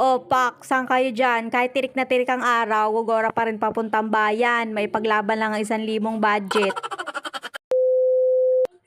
O pak, saan kayo dyan? Kahit tirik na tirik ang araw, gugora pa rin papuntang bayan. May paglaban lang ang isang limong budget.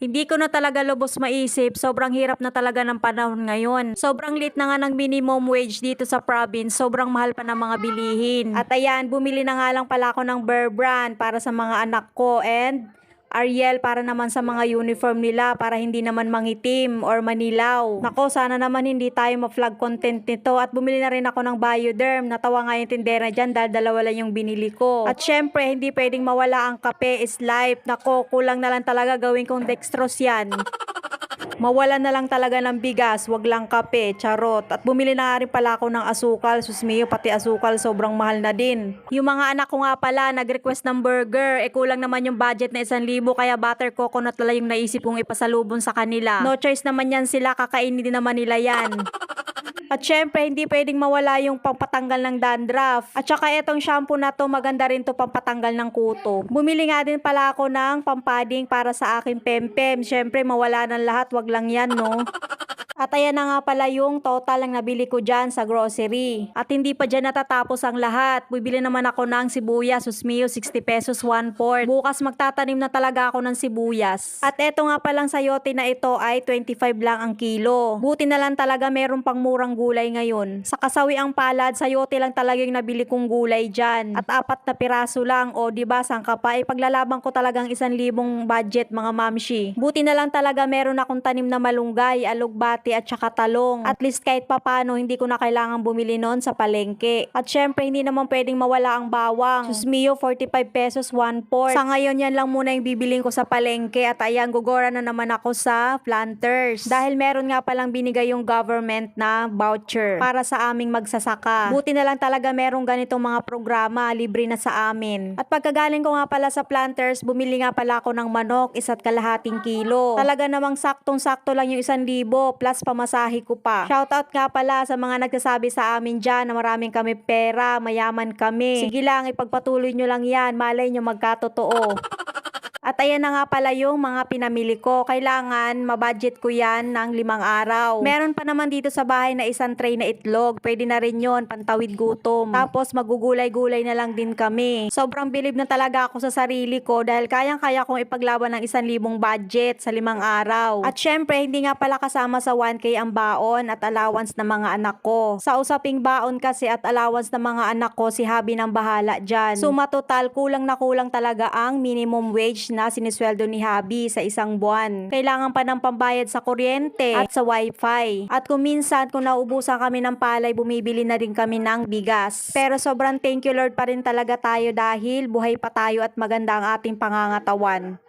Hindi ko na talaga lubos maisip, sobrang hirap na talaga ng panahon ngayon. Sobrang lit na nga ng minimum wage dito sa province, sobrang mahal pa ng mga bilihin. At ayan, bumili na nga lang pala ako ng Bear Brand para sa mga anak ko and Ariel para naman sa mga uniform nila para hindi naman mangitim or manilaw. Nako, sana naman hindi tayo ma-flag content nito at bumili na rin ako ng Bioderm. Natawa nga yung tindera dyan dahil dalawa lang yung binili ko. At syempre, hindi pwedeng mawala ang kape is life. Nako, kulang na lang talaga gawin kong dextrose yan. Mawala na lang talaga ng bigas, wag lang kape, charot. At bumili na rin pala ako ng asukal, susmiyo, pati asukal sobrang mahal na din. Yung mga anak ko nga pala, nag-request ng burger, eh kulang naman yung budget na isang libo, kaya butter coconut lang yung naisip kong ipasalubon sa kanila. No choice naman yan sila, kakainin din naman nila yan. At syempre, hindi pwedeng mawala yung pampatanggal ng dandruff. At saka etong shampoo na to, maganda rin to pampatanggal ng kuto. Bumili nga din pala ako ng pampading para sa aking pempem. Syempre, mawala ng lahat, wag lang yan, no? At ayan na nga pala yung total ang nabili ko dyan sa grocery. At hindi pa dyan natatapos ang lahat. Bibili naman ako ng sibuyas, susmiyo, 60 pesos, 1 quart. Bukas magtatanim na talaga ako ng sibuyas. At eto nga palang sayote na ito ay 25 lang ang kilo. Buti na lang talaga meron pang murang gulay ngayon. Sa kasawi ang palad, sayote lang talaga yung nabili kong gulay dyan. At apat na piraso lang. O di ba sangka pa? Ipaglalaban ko talagang isang libong budget mga mamshi. Buti na lang talaga meron akong tanim na malunggay, alugbati at saka talong. At least kahit papano hindi ko na kailangan bumili noon sa palengke. At syempre hindi naman pwedeng mawala ang bawang. Susmiyo 45 pesos 1 port. Sa ngayon yan lang muna yung bibiling ko sa palengke at ayan gugora na naman ako sa planters. Dahil meron nga palang binigay yung government na voucher para sa aming magsasaka. Buti na lang talaga merong ganitong mga programa libre na sa amin. At pagkagaling ko nga pala sa planters, bumili nga pala ako ng manok, isa't kalahating kilo. Talaga namang saktong-sakto lang yung isang libo plus pamasahe ko pa. Shoutout nga pala sa mga nagsasabi sa amin dyan na maraming kami pera, mayaman kami. Sige lang, ipagpatuloy nyo lang yan, malay nyo magkatotoo. At ayan na nga pala yung mga pinamili ko. Kailangan mabudget ko yan ng limang araw. Meron pa naman dito sa bahay na isang tray na itlog. Pwede na rin yon pantawid gutom. Tapos magugulay-gulay na lang din kami. Sobrang bilib na talaga ako sa sarili ko dahil kayang-kaya kong ipaglaban ng isang libong budget sa limang araw. At syempre, hindi nga pala kasama sa 1K ang baon at allowance ng mga anak ko. Sa usaping baon kasi at allowance ng mga anak ko, si Habi nang bahala dyan. Suma total, kulang na kulang talaga ang minimum wage na sinisweldo ni Habi sa isang buwan. Kailangan pa ng pambayad sa kuryente at sa wifi. At kung minsan, kung naubusan kami ng palay, bumibili na rin kami ng bigas. Pero sobrang thank you Lord pa rin talaga tayo dahil buhay pa tayo at maganda ang ating pangangatawan.